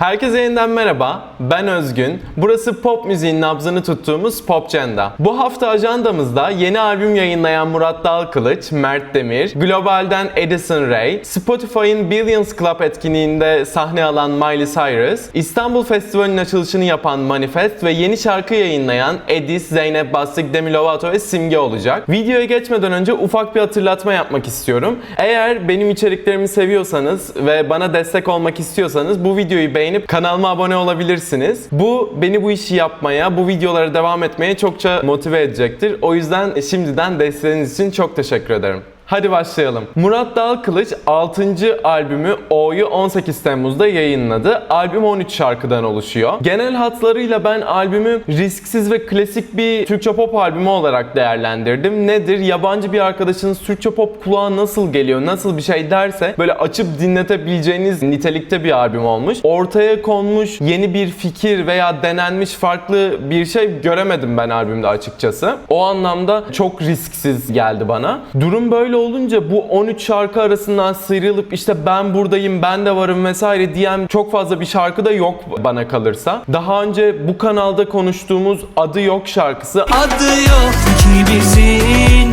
Herkese yeniden merhaba. Ben Özgün. Burası pop müziğin nabzını tuttuğumuz Popcenda. Bu hafta ajandamızda yeni albüm yayınlayan Murat Dalkılıç, Mert Demir, Global'den Edison Ray, Spotify'ın Billions Club etkinliğinde sahne alan Miley Cyrus, İstanbul Festivali'nin açılışını yapan Manifest ve yeni şarkı yayınlayan Edis, Zeynep Bastık, Demi Lovato ve Simge olacak. Videoya geçmeden önce ufak bir hatırlatma yapmak istiyorum. Eğer benim içeriklerimi seviyorsanız ve bana destek olmak istiyorsanız bu videoyu beğenip kanalıma abone olabilirsiniz. Bu beni bu işi yapmaya, bu videolara devam etmeye çokça motive edecektir. O yüzden şimdiden desteğiniz için çok teşekkür ederim. Hadi başlayalım. Murat Dalkılıç 6. albümü O'yu 18 Temmuz'da yayınladı. Albüm 13 şarkıdan oluşuyor. Genel hatlarıyla ben albümü risksiz ve klasik bir Türkçe pop albümü olarak değerlendirdim. Nedir? Yabancı bir arkadaşınız Türkçe pop kulağa nasıl geliyor, nasıl bir şey derse böyle açıp dinletebileceğiniz nitelikte bir albüm olmuş. Ortaya konmuş yeni bir fikir veya denenmiş farklı bir şey göremedim ben albümde açıkçası. O anlamda çok risksiz geldi bana. Durum böyle olunca bu 13 şarkı arasından sıyrılıp işte ben buradayım, ben de varım vesaire diyen çok fazla bir şarkı da yok bana kalırsa. Daha önce bu kanalda konuştuğumuz Adı Yok şarkısı Adı yok ki bizin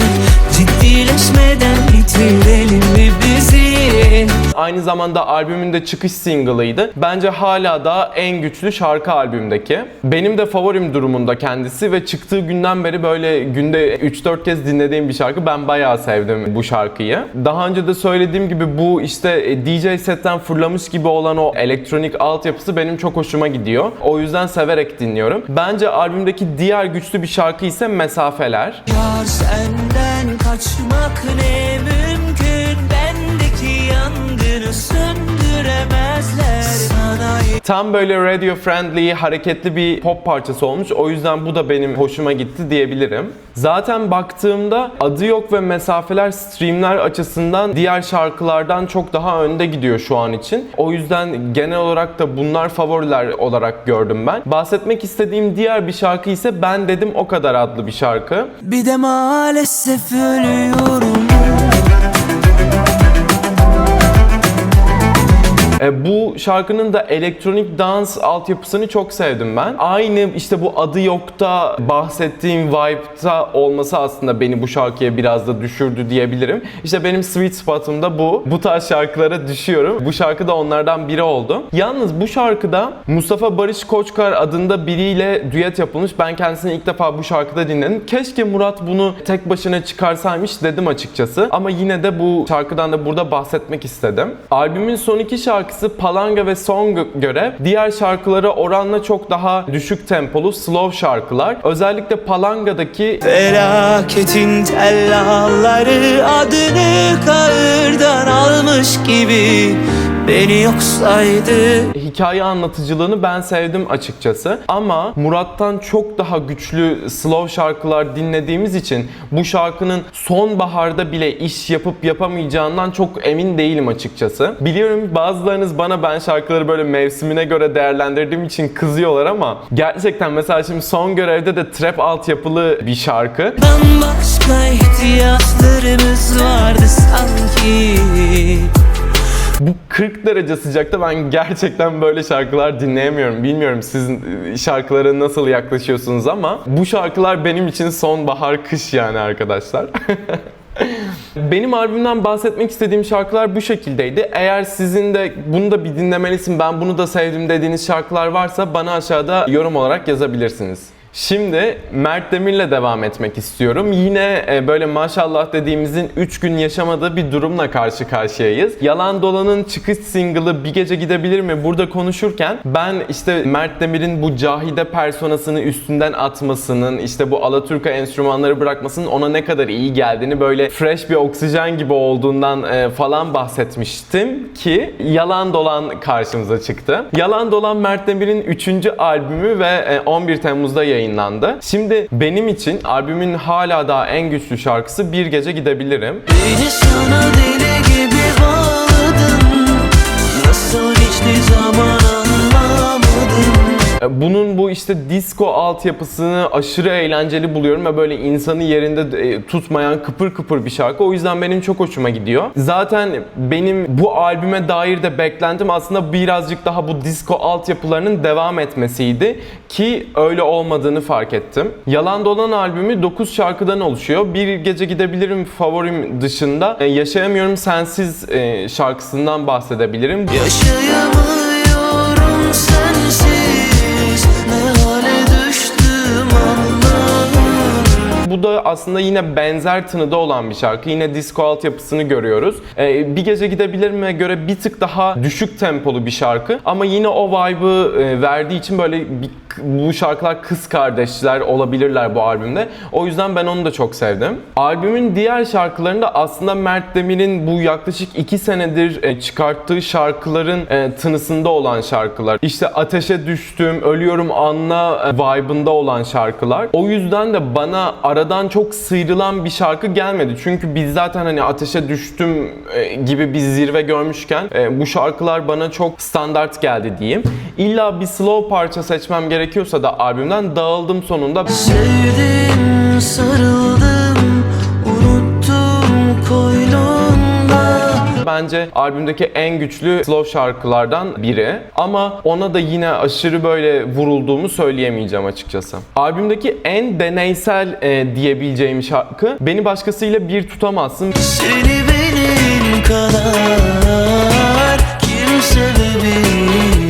Ciddileşmeden bitirelim mi bizi aynı zamanda albümün de çıkış single'ıydı. Bence hala da en güçlü şarkı albümdeki. Benim de favorim durumunda kendisi ve çıktığı günden beri böyle günde 3-4 kez dinlediğim bir şarkı. Ben bayağı sevdim bu şarkıyı. Daha önce de söylediğim gibi bu işte e, DJ setten fırlamış gibi olan o elektronik altyapısı benim çok hoşuma gidiyor. O yüzden severek dinliyorum. Bence albümdeki diğer güçlü bir şarkı ise Mesafeler. Yar senden kaçmak ne yangını söndüremezler Sana Tam böyle radio friendly, hareketli bir pop parçası olmuş. O yüzden bu da benim hoşuma gitti diyebilirim. Zaten baktığımda adı yok ve mesafeler streamler açısından diğer şarkılardan çok daha önde gidiyor şu an için. O yüzden genel olarak da bunlar favoriler olarak gördüm ben. Bahsetmek istediğim diğer bir şarkı ise Ben Dedim O Kadar adlı bir şarkı. Bir de maalesef ölüyorum E, bu şarkının da elektronik dans altyapısını çok sevdim ben. Aynı işte bu adı yokta bahsettiğim vibe'da olması aslında beni bu şarkıya biraz da düşürdü diyebilirim. İşte benim sweet spot'um da bu. Bu tarz şarkılara düşüyorum. Bu şarkı da onlardan biri oldu. Yalnız bu şarkıda Mustafa Barış Koçkar adında biriyle düet yapılmış. Ben kendisini ilk defa bu şarkıda dinledim. Keşke Murat bunu tek başına çıkarsaymış dedim açıkçası. Ama yine de bu şarkıdan da burada bahsetmek istedim. Albümün son iki şarkısı Palanga ve Song'a göre diğer şarkılara oranla çok daha düşük tempolu slow şarkılar. Özellikle Palanga'daki Felaketin tellalları adını kahırdan almış gibi Beni yok saydı hikaye anlatıcılığını ben sevdim açıkçası. Ama Murat'tan çok daha güçlü slow şarkılar dinlediğimiz için bu şarkının sonbaharda bile iş yapıp yapamayacağından çok emin değilim açıkçası. Biliyorum bazılarınız bana ben şarkıları böyle mevsimine göre değerlendirdiğim için kızıyorlar ama gerçekten mesela şimdi son görevde de trap altyapılı bir şarkı. Bambaşka ihtiyaçlarımız vardı sanki Bu 40 derece sıcakta ben gerçekten böyle şarkılar dinleyemiyorum. Bilmiyorum siz şarkılara nasıl yaklaşıyorsunuz ama bu şarkılar benim için sonbahar kış yani arkadaşlar. Benim albümden bahsetmek istediğim şarkılar bu şekildeydi. Eğer sizin de bunu da bir dinlemelisin, ben bunu da sevdim dediğiniz şarkılar varsa bana aşağıda yorum olarak yazabilirsiniz. Şimdi Mert Demir'le devam etmek istiyorum. Yine e, böyle maşallah dediğimizin 3 gün yaşamadığı bir durumla karşı karşıyayız. Yalan Dolan'ın çıkış single'ı Bir Gece Gidebilir mi burada konuşurken ben işte Mert Demir'in bu Cahide personasını üstünden atmasının, işte bu Alaturka enstrümanları bırakmasının ona ne kadar iyi geldiğini böyle fresh bir oksijen gibi olduğundan e, falan bahsetmiştim ki Yalan Dolan karşımıza çıktı. Yalan Dolan Mert Demir'in 3. albümü ve e, 11 Temmuz'da yayınlandı. Şimdi benim için albümün hala daha en güçlü şarkısı Bir Gece Gidebilirim. Beni sana deli gibi bağladın Nasıl hiçbir zaman bunun bu işte disco altyapısını aşırı eğlenceli buluyorum ve böyle insanı yerinde e, tutmayan kıpır kıpır bir şarkı. O yüzden benim çok hoşuma gidiyor. Zaten benim bu albüme dair de beklentim aslında birazcık daha bu disco altyapılarının devam etmesiydi ki öyle olmadığını fark ettim. Yalan Dolan albümü 9 şarkıdan oluşuyor. Bir gece gidebilirim favorim dışında e, Yaşayamıyorum Sensiz e, şarkısından bahsedebilirim. Yaşayamıyorum sensiz Bu da aslında yine benzer tınıda olan bir şarkı. Yine disco altyapısını görüyoruz. Ee, bir gece gidebilirime göre bir tık daha düşük tempolu bir şarkı. Ama yine o vibe'ı e, verdiği için böyle bir, bu şarkılar kız kardeşler olabilirler bu albümde. O yüzden ben onu da çok sevdim. Albümün diğer şarkılarında aslında Mert Demir'in bu yaklaşık 2 senedir e, çıkarttığı şarkıların e, tınısında olan şarkılar. İşte Ateşe Düştüm, Ölüyorum Anla e, vibe'ında olan şarkılar. O yüzden de bana aradan çok sıyrılan bir şarkı gelmedi. Çünkü biz zaten hani Ateşe Düştüm e, gibi bir zirve görmüşken e, bu şarkılar bana çok standart geldi diyeyim. İlla bir slow parça seçmem gerekiyorsa da albümden dağıldım sonunda. Sevdim sarıldım Bence albümdeki en güçlü slow şarkılardan biri. Ama ona da yine aşırı böyle vurulduğumu söyleyemeyeceğim açıkçası. Albümdeki en deneysel e, diyebileceğim şarkı Beni Başkasıyla Bir Tutamazsın. Seni benim kadar Kim sevebilir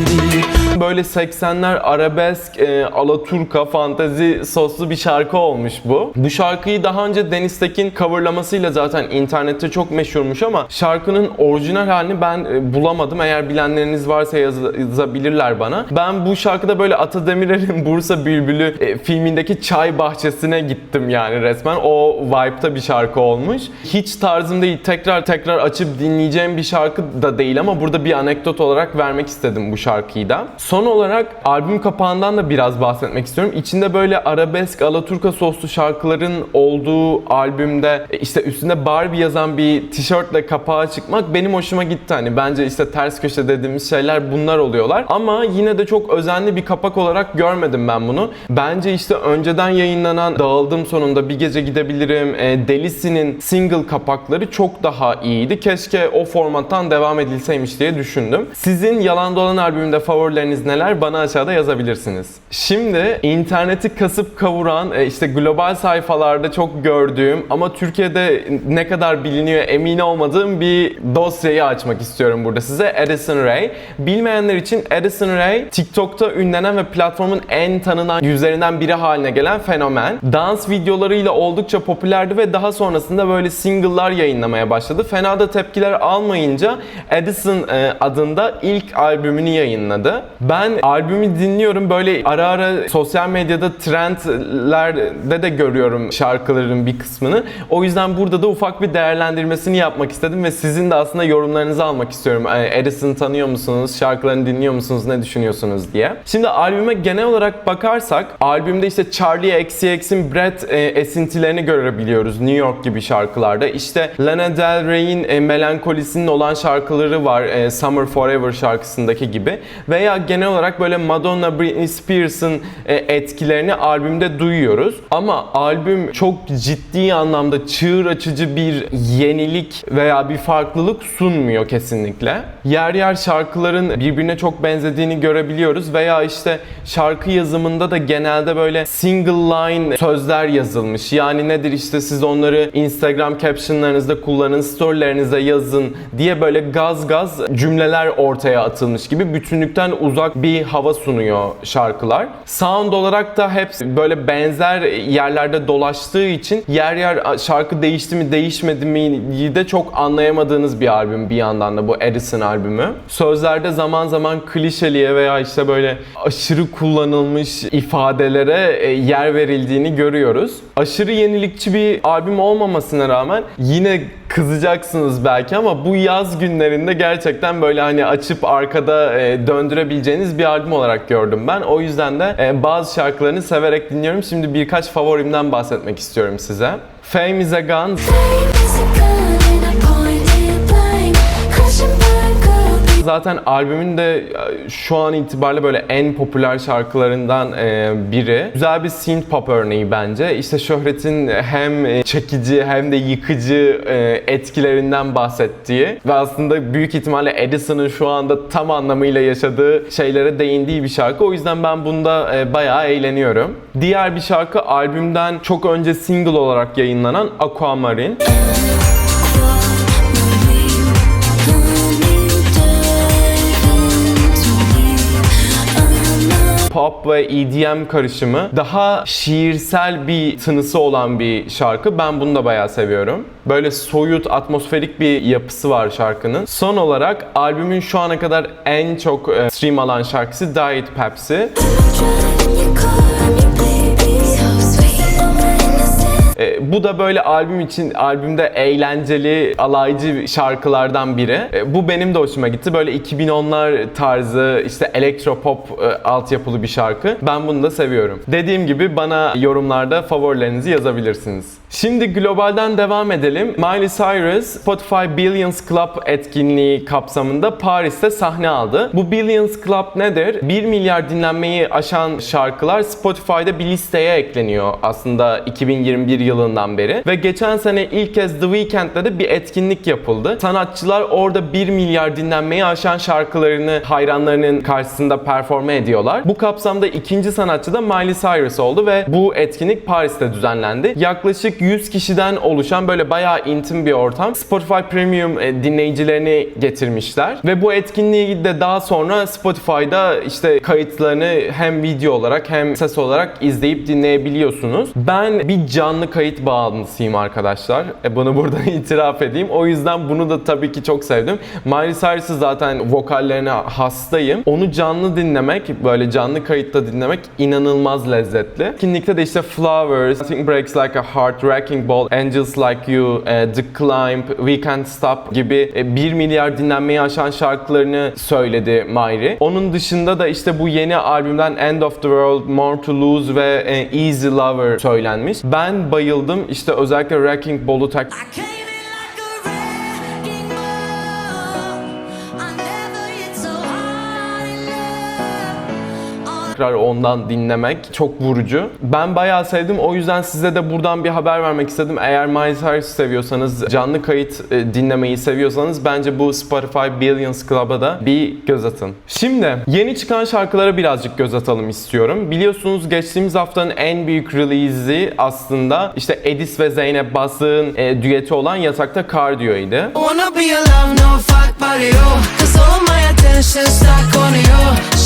Böyle 80'ler arabesk, e, alaturka, fantezi soslu bir şarkı olmuş bu. Bu şarkıyı daha önce Deniz Tekin coverlamasıyla zaten internette çok meşhurmuş ama şarkının orijinal halini ben e, bulamadım. Eğer bilenleriniz varsa yaz- yazabilirler bana. Ben bu şarkıda böyle Ata Demirer'in Bursa Bülbülü e, filmindeki çay bahçesine gittim yani resmen. O vibe'da bir şarkı olmuş. Hiç tarzım değil. Tekrar tekrar açıp dinleyeceğim bir şarkı da değil ama burada bir anekdot olarak vermek istedim bu şarkıyı da. Son olarak albüm kapağından da biraz bahsetmek istiyorum. İçinde böyle arabesk, alaturka soslu şarkıların olduğu albümde e, işte üstünde Barbie yazan bir tişörtle kapağa çıkmak benim hoşuma gitti. Hani bence işte ters köşe dediğimiz şeyler bunlar oluyorlar. Ama yine de çok özenli bir kapak olarak görmedim ben bunu. Bence işte önceden yayınlanan Dağıldım sonunda Bir Gece Gidebilirim, e, Delisi'nin single kapakları çok daha iyiydi. Keşke o formattan devam edilseymiş diye düşündüm. Sizin Yalan Dolan albümünde favorileriniz neler? Bana aşağıda yazabilirsiniz. Şimdi interneti kasıp kavuran e, işte global sayfalarda çok gördüğüm ama Türkiye'de ne kadar biliniyor emin olmadığım bir dosyayı açmak istiyorum burada size. Addison Rae. Bilmeyenler için Addison Rae TikTok'ta ünlenen ve platformun en tanınan yüzlerinden biri haline gelen fenomen. Dans videolarıyla oldukça popülerdi ve daha sonrasında böyle single'lar yayınlamaya başladı. Fena da tepkiler almayınca Addison e, adında ilk albümünü yayınladı. Ben albümü dinliyorum böyle ara ara sosyal medyada trendlerde de görüyorum şarkıların bir kısmını. O yüzden burada da ufak bir değerlendirmesini yapmak istedim ve sizin de aslında yorumlarınızı almak istiyorum. Addison'ı tanıyor musunuz? Şarkılarını dinliyor musunuz? Ne düşünüyorsunuz diye. Şimdi albüme genel olarak bakarsak albümde işte Charlie XCX'in Brett e, esintilerini görebiliyoruz New York gibi şarkılarda. İşte Lana Del Rey'in e, melankolisinin olan şarkıları var e, Summer Forever şarkısındaki gibi. Veya genel olarak böyle Madonna, Britney Spears'ın e, etkilerini albümde duyuyoruz. Ama albüm çok ciddi anlamda çığır açıcı bir yenilik veya bir farklılık sunmuyor kesinlikle. Yer yer şarkıların birbirine çok benzediğini görebiliyoruz veya işte şarkı yazımında da genelde böyle single line sözler yazılmış. Yani nedir işte siz onları Instagram captionlarınızda kullanın, storylerinizde yazın diye böyle gaz gaz cümleler ortaya atılmış gibi bütünlükten uzak bir hava sunuyor şarkılar. Sound olarak da hep böyle benzer yerlerde dolaştığı için yer yer şarkı değişti mi değişmedi mi de çok anlayamadığınız bir albüm bir yandan da bu Edison albümü. Sözlerde zaman zaman klişeliğe veya işte böyle aşırı kullanılmış ifadelere e, yer verildiğini görüyoruz. Aşırı yenilikçi bir albüm olmamasına rağmen yine kızacaksınız belki ama bu yaz günlerinde gerçekten böyle hani açıp arkada e, döndürebileceğiniz bir albüm olarak gördüm ben. O yüzden de e, bazı şarkılarını severek dinliyorum. Şimdi birkaç favorimden bahsetmek istiyorum size. Fame is a Gun, Fame zaten albümün de e, şu an itibariyle böyle en popüler şarkılarından e, biri. Güzel bir synth pop örneği bence. İşte şöhretin hem e, çekici hem de yıkıcı etkilerinden bahsettiği ve aslında büyük ihtimalle Edison'ın şu anda tam anlamıyla yaşadığı şeylere değindiği bir şarkı. O yüzden ben bunda bayağı eğleniyorum. Diğer bir şarkı albümden çok önce single olarak yayınlanan Aquamarine. Pop ve EDM karışımı daha şiirsel bir tınısı olan bir şarkı. Ben bunu da bayağı seviyorum. Böyle soyut, atmosferik bir yapısı var şarkının. Son olarak albümün şu ana kadar en çok e, stream alan şarkısı Diet Pepsi. E, bu da böyle albüm için albümde eğlenceli, alaycı şarkılardan biri. E, bu benim de hoşuma gitti. Böyle 2010'lar tarzı işte elektropop e, altyapılı bir şarkı. Ben bunu da seviyorum. Dediğim gibi bana yorumlarda favorilerinizi yazabilirsiniz. Şimdi globalden devam edelim. Miley Cyrus Spotify Billions Club etkinliği kapsamında Paris'te sahne aldı. Bu Billions Club nedir? 1 milyar dinlenmeyi aşan şarkılar Spotify'da bir listeye ekleniyor aslında 2021 yılından beri. Ve geçen sene ilk kez The Weeknd'de de bir etkinlik yapıldı. Sanatçılar orada 1 milyar dinlenmeyi aşan şarkılarını hayranlarının karşısında performe ediyorlar. Bu kapsamda ikinci sanatçı da Miley Cyrus oldu ve bu etkinlik Paris'te düzenlendi. Yaklaşık 100 kişiden oluşan böyle bayağı intim bir ortam. Spotify Premium e, dinleyicilerini getirmişler ve bu etkinliği de daha sonra Spotify'da işte kayıtlarını hem video olarak hem ses olarak izleyip dinleyebiliyorsunuz. Ben bir canlı kayıt bağımlısıyım arkadaşlar. E, bunu buradan itiraf edeyim. O yüzden bunu da tabii ki çok sevdim. Miley Cyrus'ı zaten vokallerine hastayım. Onu canlı dinlemek, böyle canlı kayıtta dinlemek inanılmaz lezzetli. Etkinlikte de işte Flowers, Nothing Breaks Like a Heart, Wrecking Ball, Angels Like You, e, The Climb, We Can't Stop gibi e, 1 milyar dinlenmeyi aşan şarkılarını söyledi Miley. Onun dışında da işte bu yeni albümden End of the World, More to Lose ve e, Easy Lover söylenmiş. Ben bayıldım. İşte özellikle Wrecking Ball'u tak Came tekrar ondan dinlemek çok vurucu. Ben bayağı sevdim. O yüzden size de buradan bir haber vermek istedim. Eğer Miley Cyrus seviyorsanız, canlı kayıt e, dinlemeyi seviyorsanız bence bu Spotify Billions Club'a da bir göz atın. Şimdi yeni çıkan şarkılara birazcık göz atalım istiyorum. Biliyorsunuz geçtiğimiz haftanın en büyük release'i aslında işte Edis ve Zeynep Bastık'ın e, düeti olan Yatakta Kardio'ydu. Wanna be alive, no fuck body, yo Cause all my attention stuck on you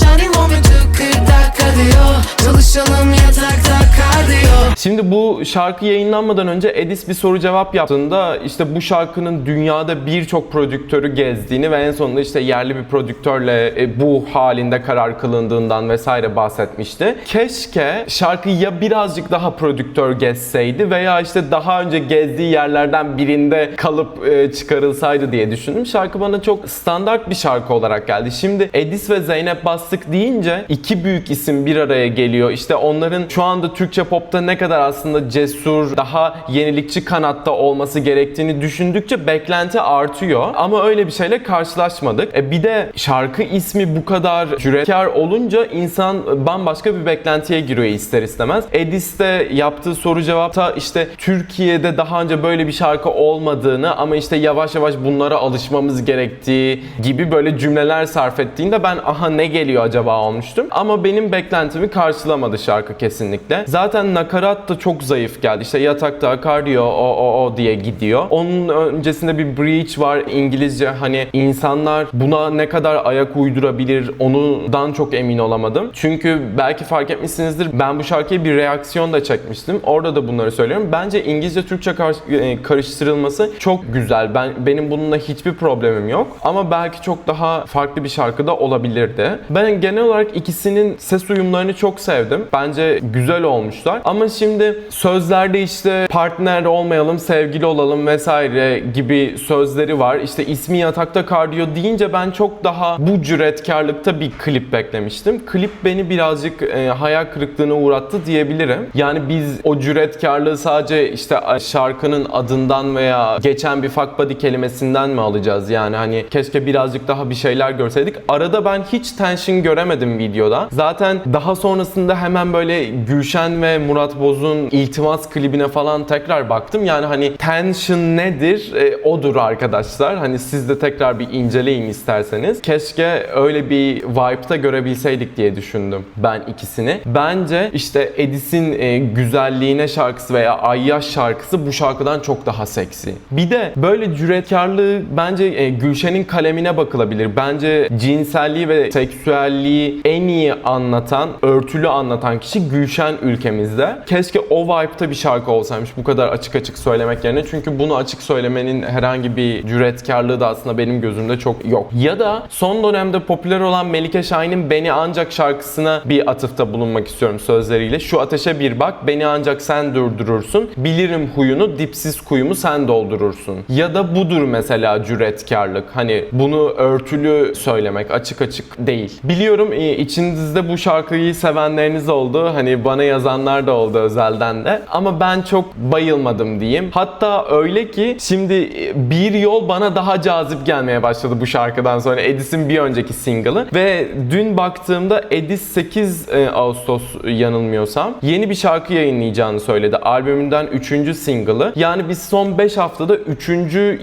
to 40 dakika diyor Çalışalım yatakta kardiyo Şimdi bu şarkı yayınlanmadan önce Edis bir soru cevap yaptığında işte bu şarkının dünyada birçok prodüktörü gezdiğini ve en sonunda işte yerli bir prodüktörle e, bu halinde karar kılındığından vesaire bahsetmişti. Keşke şarkı ya birazcık daha prodüktör gezseydi veya işte daha önce gezdiği yerlerden birinde kalıp e, çıkarılsaydı diye düşündüm. Şarkı bana çok standart bir şarkı olarak geldi. Şimdi Edis ve Zeynep Bastık deyince iki büyük isim bir araya geliyor. İşte onların şu anda Türkçe popta ne kadar aslında cesur, daha yenilikçi kanatta olması gerektiğini düşündükçe beklenti artıyor. Ama öyle bir şeyle karşılaşmadık. E bir de şarkı ismi bu kadar cüretkar olunca insan bambaşka bir beklentiye giriyor ister istemez. Edis'te yaptığı soru cevapta işte Türkiye'de daha önce böyle bir şarkı olmadığını ama işte yavaş yavaş bunlara alışmamız gerektiği gibi böyle cümleler sarf ettiğinde ben aha ne geliyor acaba olmuştum. Ama benim beklentimi karşılamadı şarkı kesinlikle. Zaten nakarat da çok zayıf geldi. İşte yatakta kardiyo o o o diye gidiyor. Onun öncesinde bir breach var İngilizce hani insanlar buna ne kadar ayak uydurabilir ondan çok emin olamadım. Çünkü belki fark etmişsinizdir ben bu şarkıya bir reaksiyon da çekmiştim. Orada da bunları söylüyorum. Bence İngilizce Türkçe e, karıştırılması çok güzel. Ben benim bununla hiçbir problemim yok. Ama belki çok daha farklı bir şarkı da olabilirdi. Ben genel olarak ikisinin ses uyumlarını çok sevdim. Bence güzel olmuşlar. Ama şimdi sözlerde işte partner olmayalım, sevgili olalım vesaire gibi sözleri var. İşte ismi yatakta kardiyo deyince ben çok daha bu cüretkarlıkta bir klip beklemiştim. Klip beni birazcık e, hayal kırıklığına uğrattı diyebilirim. Yani biz o cüretkarlığı sadece işte şarkının adından veya geçen bir fuck buddy kelimesinden mi alacağız? Yani hani keşke birazcık daha bir şeyler görseydik. Arada ben hiç tension göremedim videoda. Zaten daha sonrasında hemen böyle Gülşen ve Murat Boz'un iltimas klibine falan tekrar baktım. Yani hani tension nedir? E, odur arkadaşlar. Hani siz de tekrar bir inceleyin isterseniz. Keşke öyle bir vibe'da görebilseydik diye düşündüm ben ikisini. Bence işte Edis'in e, güzelliğine şarkısı veya Ayyaş şarkısı bu şarkıdan çok daha seksi. Bir de böyle cüretkarlığı bence e, Gülşen'in kalemine bakılabilir. Bence cinselliği ve seksüelliği en iyi anlatan, örtülü anlatan kişi Gülşen ülkemizde. Keşke o vibe'da bir şarkı olsaymış bu kadar açık açık söylemek yerine. Çünkü bunu açık söylemenin herhangi bir cüretkarlığı da aslında benim gözümde çok yok. Ya da son dönemde popüler olan Melike Şahin'in Beni Ancak şarkısına bir atıfta bulunmak istiyorum sözleriyle. Şu ateşe bir bak, beni ancak sen durdurursun. Bilirim huyunu, dipsiz kuyumu sen doldurursun. Ya da budur mesela cüretkarlık. Hani bunu örtülü söylemek, açık açık değil. Biliyorum e, içinizde bu şarkıyı sevenleriniz oldu. Hani bana yazanlar da oldu özelden de. Ama ben çok bayılmadım diyeyim. Hatta öyle ki şimdi e, bir yol bana daha cazip gelmeye başladı bu şarkıdan sonra. Edis'in bir önceki single'ı. Ve dün baktığımda Edis 8 e, Ağustos yanılmıyorsam yeni bir şarkı yayınlayacağını söyledi. Albümünden 3. single'ı. Yani biz son 5 haftada 3.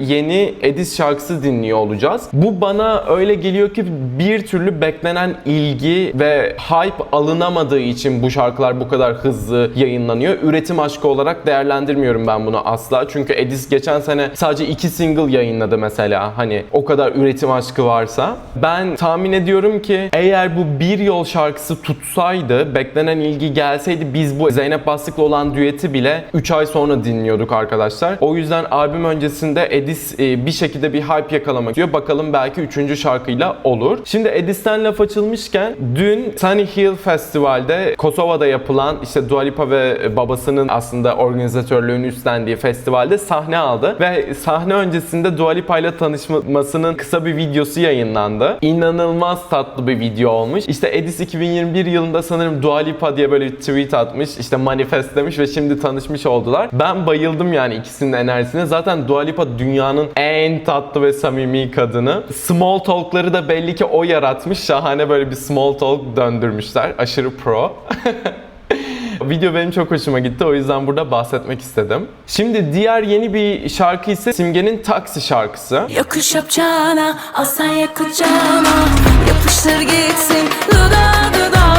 yeni Edis şarkısı dinliyor olacağız. Bu bana öyle geliyor ki bir türlü beklenen ilgi ve hype alınamadığı için bu şarkılar bu kadar hızlı yayınlanıyor. Üretim aşkı olarak değerlendirmiyorum ben bunu asla. Çünkü Edis geçen sene sadece 2 single yayınladı mesela. Hani o kadar üretim aşkı varsa. Ben tahmin ediyorum ki eğer bu bir yol şarkısı tutsaydı, beklenen ilgi gelseydi biz bu Zeynep Bastık'la olan düeti bile 3 ay sonra dinliyorduk arkadaşlar. O yüzden albüm öncesinde Edis e, bir şekilde bir hype yakalamak istiyor. Bakalım belki 3. şarkıyla olur. Şimdi Edis'ten laf açılmışken dün Sunny Hill Festival'de Kosova'da yapılan işte Dua Lipa ve babasının aslında organizatörlüğünü üstlendiği festivalde sahne aldı ve sahne öncesinde Dua Lipa ile tanışmasının kısa bir videosu yayınlandı. İnanılmaz tatlı bir video olmuş. İşte Edis 2021 yılında sanırım Dua Lipa diye böyle tweet atmış. işte manifest demiş ve şimdi tanışmış oldular. Ben bayıldım yani ikisinin enerjisine. Zaten Dua Lipa dünyanın en tatlı ve samimi kadını. Small talk'ları da belli ki o yaratmış. Şahane böyle bir small talk döndürmüşler. Aşırı pro. Video benim çok hoşuma gitti. O yüzden burada bahsetmek istedim. Şimdi diğer yeni bir şarkı ise Simge'nin Taksi şarkısı. Yokuş yapacağına ye kucağıma Yapıştır gitsin dudağa dudağıma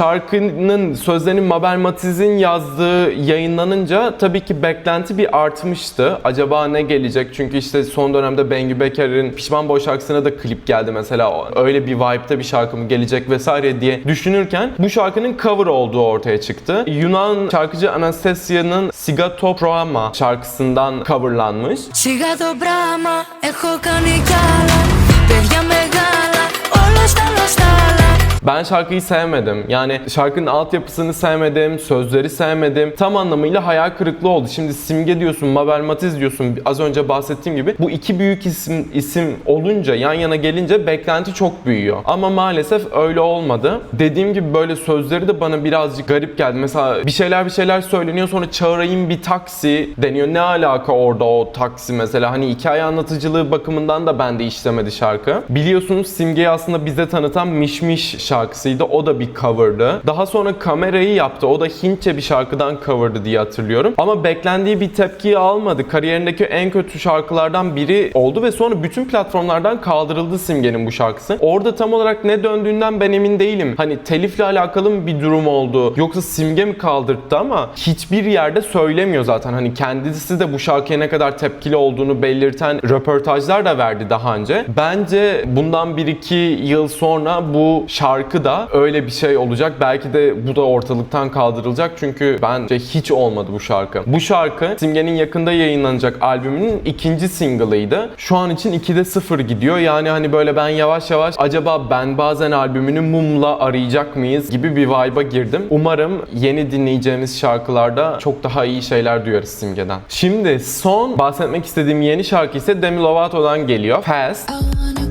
Şarkının sözlerini Mabel Matiz'in yazdığı yayınlanınca tabii ki beklenti bir artmıştı. Acaba ne gelecek? Çünkü işte son dönemde Bengü Beker'in Pişman Boy şarkısına da klip geldi mesela. Öyle bir vibe'da bir şarkı mı gelecek vesaire diye düşünürken bu şarkının cover olduğu ortaya çıktı. Yunan şarkıcı Anastasia'nın Sigato Proama şarkısından coverlanmış. Σιγά το πράγμα έχω κάνει κι άλλα Παιδιά μεγάλα όλα στα λοστάλα ben şarkıyı sevmedim. Yani şarkının altyapısını sevmedim, sözleri sevmedim. Tam anlamıyla hayal kırıklığı oldu. Şimdi Simge diyorsun, Mabel Matiz diyorsun. Az önce bahsettiğim gibi bu iki büyük isim isim olunca, yan yana gelince beklenti çok büyüyor. Ama maalesef öyle olmadı. Dediğim gibi böyle sözleri de bana birazcık garip geldi. Mesela bir şeyler bir şeyler söyleniyor sonra çağırayım bir taksi deniyor. Ne alaka orada o taksi mesela? Hani hikaye anlatıcılığı bakımından da bende işlemedi şarkı. Biliyorsunuz Simge'yi aslında bize tanıtan Mişmiş şarkısıydı. O da bir cover'dı. Daha sonra kamerayı yaptı. O da Hintçe bir şarkıdan cover'dı diye hatırlıyorum. Ama beklendiği bir tepkiyi almadı. Kariyerindeki en kötü şarkılardan biri oldu ve sonra bütün platformlardan kaldırıldı Simge'nin bu şarkısı. Orada tam olarak ne döndüğünden ben emin değilim. Hani telifle alakalı mı bir durum oldu? Yoksa Simge mi kaldırttı ama hiçbir yerde söylemiyor zaten. Hani kendisi de bu şarkıya ne kadar tepkili olduğunu belirten röportajlar da verdi daha önce. Bence bundan 1-2 yıl sonra bu şarkı şarkı da öyle bir şey olacak. Belki de bu da ortalıktan kaldırılacak çünkü bence hiç olmadı bu şarkı. Bu şarkı Simge'nin yakında yayınlanacak albümünün ikinci single'ıydı. Şu an için 2'de 0 gidiyor. Yani hani böyle ben yavaş yavaş acaba ben bazen albümünü mumla arayacak mıyız gibi bir vibe'a girdim. Umarım yeni dinleyeceğimiz şarkılarda çok daha iyi şeyler duyarız Simge'den. Şimdi son bahsetmek istediğim yeni şarkı ise Demi Lovato'dan geliyor. Fast. I wanna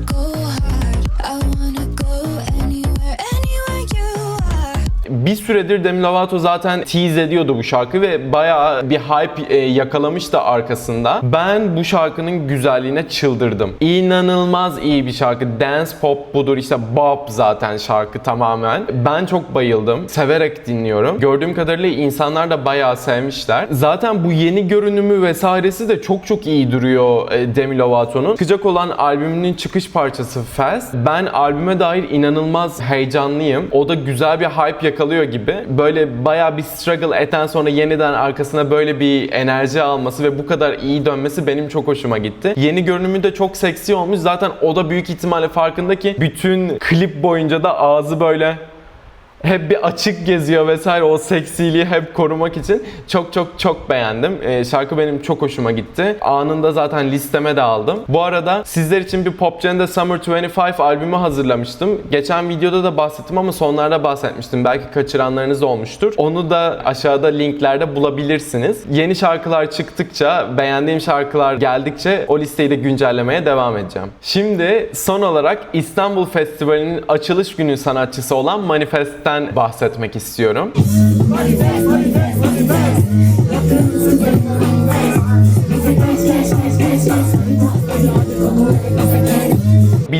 Bir süredir Demi Lovato zaten tease ediyordu bu şarkı ve bayağı bir hype e, yakalamıştı arkasında. Ben bu şarkının güzelliğine çıldırdım. İnanılmaz iyi bir şarkı. Dance pop budur işte bop zaten şarkı tamamen. Ben çok bayıldım. Severek dinliyorum. Gördüğüm kadarıyla insanlar da bayağı sevmişler. Zaten bu yeni görünümü vesairesi de çok çok iyi duruyor e, Demi Lovato'nun. Çıkacak olan albümünün çıkış parçası Fast. Ben albüme dair inanılmaz heyecanlıyım. O da güzel bir hype yakalıyor gibi. Böyle bayağı bir struggle eten sonra yeniden arkasına böyle bir enerji alması ve bu kadar iyi dönmesi benim çok hoşuma gitti. Yeni görünümü de çok seksi olmuş. Zaten o da büyük ihtimalle farkında ki bütün klip boyunca da ağzı böyle hep bir açık geziyor vesaire o seksiliği hep korumak için çok çok çok beğendim. Ee, şarkı benim çok hoşuma gitti. Anında zaten listeme de aldım. Bu arada sizler için bir Pop Gen'de Summer 25 albümü hazırlamıştım. Geçen videoda da bahsettim ama sonlarda bahsetmiştim. Belki kaçıranlarınız olmuştur. Onu da aşağıda linklerde bulabilirsiniz. Yeni şarkılar çıktıkça, beğendiğim şarkılar geldikçe o listeyi de güncellemeye devam edeceğim. Şimdi son olarak İstanbul Festivali'nin açılış günü sanatçısı olan Manifest'ten bahsetmek istiyorum.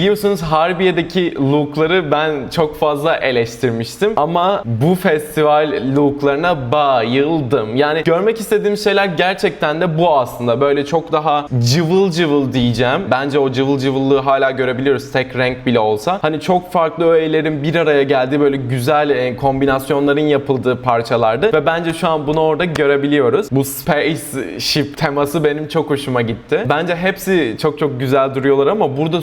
Biliyorsunuz Harbiye'deki lookları ben çok fazla eleştirmiştim ama bu festival looklarına bayıldım. Yani görmek istediğim şeyler gerçekten de bu aslında. Böyle çok daha cıvıl cıvıl diyeceğim. Bence o cıvıl cıvıllığı hala görebiliyoruz tek renk bile olsa. Hani çok farklı öğelerin bir araya geldiği böyle güzel e, kombinasyonların yapıldığı parçalardı ve bence şu an bunu orada görebiliyoruz. Bu spaceship teması benim çok hoşuma gitti. Bence hepsi çok çok güzel duruyorlar ama burada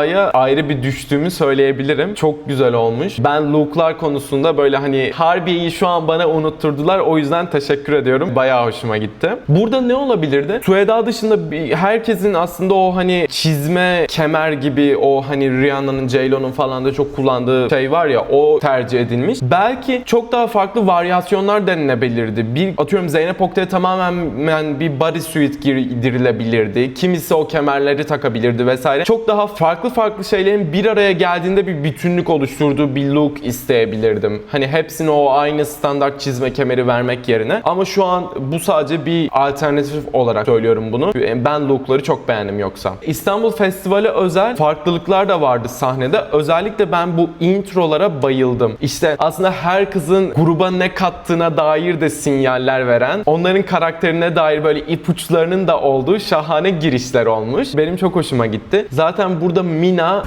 Sueda'ya ayrı bir düştüğümü söyleyebilirim. Çok güzel olmuş. Ben looklar konusunda böyle hani Harbiye'yi şu an bana unutturdular. O yüzden teşekkür ediyorum. Bayağı hoşuma gitti. Burada ne olabilirdi? Sueda dışında herkesin aslında o hani çizme kemer gibi o hani Rihanna'nın, J-Lo'nun falan da çok kullandığı şey var ya o tercih edilmiş. Belki çok daha farklı varyasyonlar denilebilirdi. Bir atıyorum Zeynep Oktay'a tamamen bir bodysuit giydirilebilirdi. Kimisi o kemerleri takabilirdi vesaire. Çok daha farklı farklı şeylerin bir araya geldiğinde bir bütünlük oluşturduğu bir look isteyebilirdim. Hani hepsine o aynı standart çizme kemeri vermek yerine. Ama şu an bu sadece bir alternatif olarak söylüyorum bunu. Ben lookları çok beğendim yoksa. İstanbul Festivali özel farklılıklar da vardı sahnede. Özellikle ben bu introlara bayıldım. İşte aslında her kızın gruba ne kattığına dair de sinyaller veren, onların karakterine dair böyle ipuçlarının da olduğu şahane girişler olmuş. Benim çok hoşuma gitti. Zaten burada Mina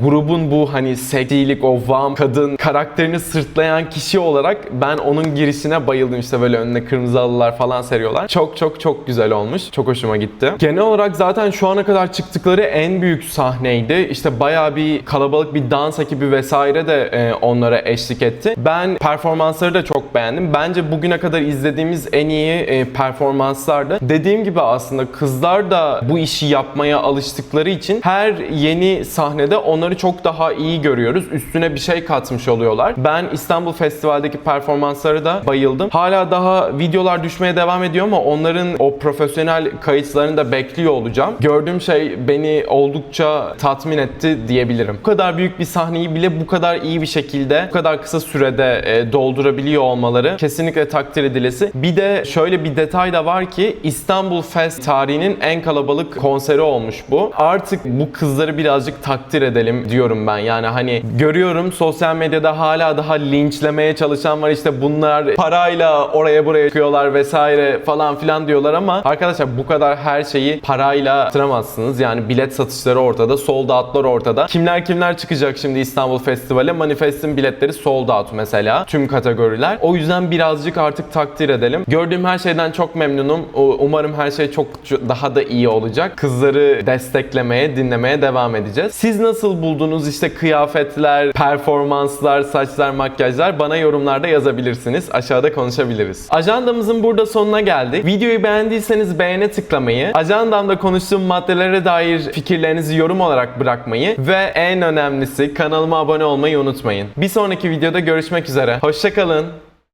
grubun bu hani seksilik, o vam kadın karakterini sırtlayan kişi olarak ben onun girişine bayıldım. İşte böyle önüne kırmızı halılar falan seriyorlar. Çok çok çok güzel olmuş. Çok hoşuma gitti. Genel olarak zaten şu ana kadar çıktıkları en büyük sahneydi. İşte bayağı bir kalabalık bir dans ekibi vesaire de e, onlara eşlik etti. Ben performansları da çok beğendim. Bence bugüne kadar izlediğimiz en iyi e, performanslardı. Dediğim gibi aslında kızlar da bu işi yapmaya alıştıkları için her yeni sahnede onları çok daha iyi görüyoruz. Üstüne bir şey katmış oluyorlar. Ben İstanbul Festival'deki performansları da bayıldım. Hala daha videolar düşmeye devam ediyor ama onların o profesyonel kayıtlarını da bekliyor olacağım. Gördüğüm şey beni oldukça tatmin etti diyebilirim. Bu kadar büyük bir sahneyi bile bu kadar iyi bir şekilde, bu kadar kısa sürede e, doldurabiliyor olmaları kesinlikle takdir edilesi. Bir de şöyle bir detay da var ki İstanbul Fest tarihinin en kalabalık konseri olmuş bu. Artık bu kızları birazcık takdir edelim. Diyorum ben. Yani hani görüyorum sosyal medyada hala daha linçlemeye çalışan var. İşte bunlar parayla oraya buraya çıkıyorlar vesaire falan filan diyorlar ama arkadaşlar bu kadar her şeyi parayla tutamazsınız. Yani bilet satışları ortada, sold out'lar ortada. Kimler kimler çıkacak şimdi İstanbul Festivale? Manifest'in biletleri sold out mesela. Tüm kategoriler. O yüzden birazcık artık takdir edelim. Gördüğüm her şeyden çok memnunum. Umarım her şey çok daha da iyi olacak. Kızları desteklemeye, dinlemeye devam edeceğiz. Siz nasıl buldunuz işte kıyafetler, performanslar, saçlar, makyajlar? Bana yorumlarda yazabilirsiniz. Aşağıda konuşabiliriz. Ajandamızın burada sonuna geldik. Videoyu beğendiyseniz beğene tıklamayı, ajandamda konuştuğum maddelere dair fikirlerinizi yorum olarak bırakmayı ve en önemlisi kanalıma abone olmayı unutmayın. Bir sonraki videoda görüşmek üzere. Hoşçakalın.